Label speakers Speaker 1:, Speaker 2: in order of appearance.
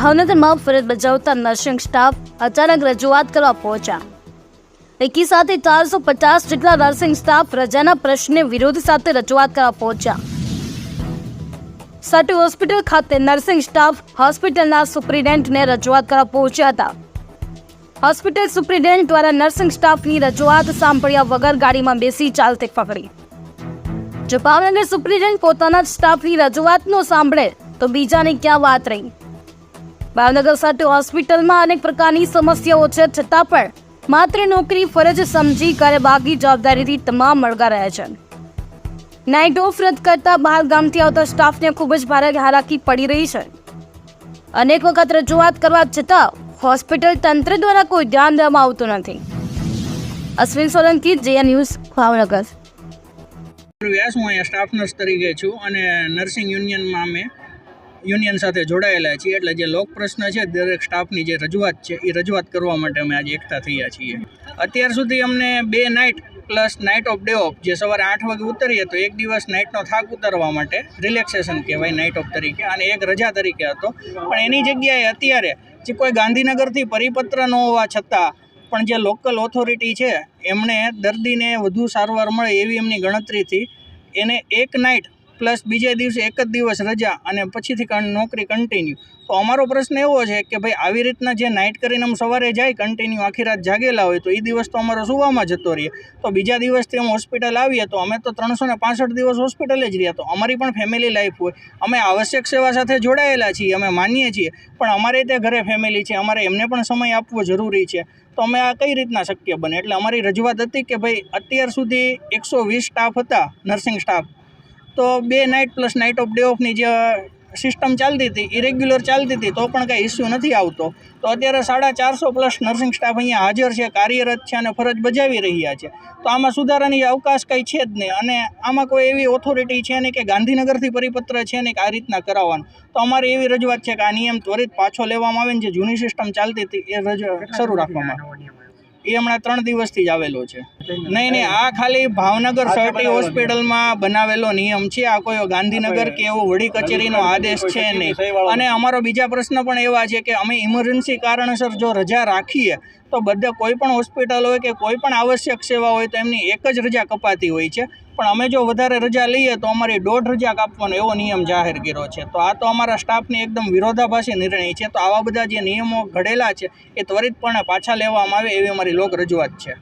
Speaker 1: ભાવનગરમાં ફરજ બજાવતા નર્સિંગ સ્ટાફ અચાનક રજૂઆત કરવા પહોંચ્યા. એકી સાથે ચારસો પચાસ જેટલા નર્સિંગ સ્ટાફ રજાના પ્રશ્ને વિરોધ સાથે રજૂઆત કરવા પહોંચ્યા. સાટી હોસ્પિટલ ખાતે નર્સિંગ સ્ટાફ હોસ્પિટલના સુપ્રિન્ટેન્ડન્ટને રજૂઆત કરવા પહોંચ્યા હતા. હોસ્પિટલ સુપ્રિન્ટેન્ડન્ટ દ્વારા નર્સિંગ સ્ટાફની રજૂઆત સાંભળ્યા વગર ગાડીમાં બેસી ચાલતી પકડી જો ભાવનગર સુપ્રિન્ટેન્ડન્ટ પોતાના સ્ટાફની રજૂઆત ન સાંભળે, તો બીજાની ક્યાં વાત રહી? ભાવનગર સાથે હોસ્પિટલમાં અનેક પ્રકારની સમસ્યાઓ છે. છતાં પણ માત્ર નોકરી, ફરજ સમજી કરે બાકી જવાબદારીથી તમામ મળગા રહ્યા છે. નાઇટ ઓફ રદ કરતા બહાર ગામથી આવતા સ્ટાફને ખૂબ જ ભારે હાલાકી પડી રહી છે. અનેક વખત રજૂઆત કરવા છતાં હોસ્પિટલ તંત્ર દ્વારા કોઈ ધ્યાન દેવામાં આવતું નથી. અશ્વિન સોલંકી જે ન્યૂઝ, ભાવનગર.
Speaker 2: વ્યાસ, હું અહીંયા સ્ટાફ નર્સ તરીકે છું અને નર્સિંગ યુનિયનમાં અમે યુનિયન સાથે જોડાયેલા છીએ એટલે જે લોક પ્રશ્ન છે, દરેક સ્ટાફની જે રજૂઆત છે, એ રજૂઆત કરવા માટે અમે આજે એકઠા થયા છીએ. અત્યાર સુધી અમને બે night plus night off day off જે સવારે આઠ વાગે ઉતરીએ તો એક દિવસ નાઇટનો થાક ઉતારવા માટે રિલેક્સેશન કહેવાય નાઇટ ઓફ તરીકે અને એક રજા તરીકે હતો. પણ એની જગ્યાએ અત્યારે જે કોઈ ગાંધીનગરથી પરિપત્ર ન હોવા છતાં પણ જે લોકલ ઓથોરિટી છે એમણે દર્દીને વધુ સારવાર મળે એવી એમની ગણતરીથી એને એક નાઇટ પ્લસ બીજે દિવસે એક જ દિવસ રજા અને પછીથી નોકરી કન્ટિન્યુ તો અમારો પ્રશ્ન એવો છે કે ભાઈ આવી રીતના જે નાઇટ કરીને અમે સવારે જાય કન્ટિન્યુ આખી રાત જાગેલા હોય તો એ દિવસ તો અમારો સુવામાં જતો રહીએ તો બીજા દિવસથી અમે હોસ્પિટલ આવીએ તો અમે તો ત્રણસો ને પાસઠ દિવસ હોસ્પિટલે જ રહ્યા. તો અમારી પણ ફેમિલી લાઈફ હોય. અમે આવશ્યક સેવા સાથે જોડાયેલા છીએ, અમે માનીએ છીએ. પણ અમારે ત્યાં ઘરે ફેમિલી છે, અમારે એમને પણ સમય આપવો જરૂરી છે. તો અમે આ કઈ રીતના શક્ય બને? એટલે અમારી રજૂઆત હતી કે ભાઈ અત્યાર સુધી એકસો વીસ સ્ટાફ હતા નર્સિંગ સ્ટાફ તો બે night plus night off day ઓફની જે સિસ્ટમ ચાલતી હતી ઇરેગ્યુલર રેગ્યુલર ચાલતી હતી તો પણ કાંઈ ઇસ્યુ નથી આવતો. તો અત્યારે સાડા ચારસો પ્લસ નર્સિંગ સ્ટાફ અહીંયા હાજર છે કાર્યરત છે અને ફરજ બજાવી રહ્યા છે. તો આમાં સુધારાની અવકાશ કંઈ છે જ નહીં અને આમાં કોઈ એવી ઓથોરિટી છે નહીં કે ગાંધીનગરથી પરિપત્ર છે ને કે આ રીતના કરાવવાનું. તો અમારી એવી રજૂઆત છે કે આ નિયમ ત્વરિત પાછો લેવામાં આવે ને જે જૂની સિસ્ટમ ચાલતી હતી એ રજૂ શરૂ રાખવામાં આવે. એ હમણાં ત્રણ દિવસથી જ આવેલો છે. નહીં નહીં આ ખાલી ભાવનગર સર્ટી હોસ્પિટલમાં બનાવેલો નિયમ છે. આ કોઈ ગાંધીનગર કે એવો વડી કચેરીનો આદેશ છે નહીં. અને અમારો બીજા પ્રશ્ન પણ એવા છે કે અમે ઇમરજન્સી કારણસર જો રજા રાખીએ તો બધા કોઈ પણ હોસ્પિટલ હોય કે કોઈ પણ આવશ્યક સેવા હોય તો એમની એક જ રજા કપાતી હોય છે. પણ અમે જો વધારે રજા લઈએ તો અમારી દોઢ રજા કાપવાનો એવો નિયમ જાહેર કર્યો છે. તો આ તો અમારા સ્ટાફની એકદમ વિરોધાભાસી નિર્ણય છે. તો આવા બધા જે નિયમો ઘડેલા છે એ ત્વરિતપણે પાછા લેવામાં આવે એવી અમારી લોક રજૂઆત છે.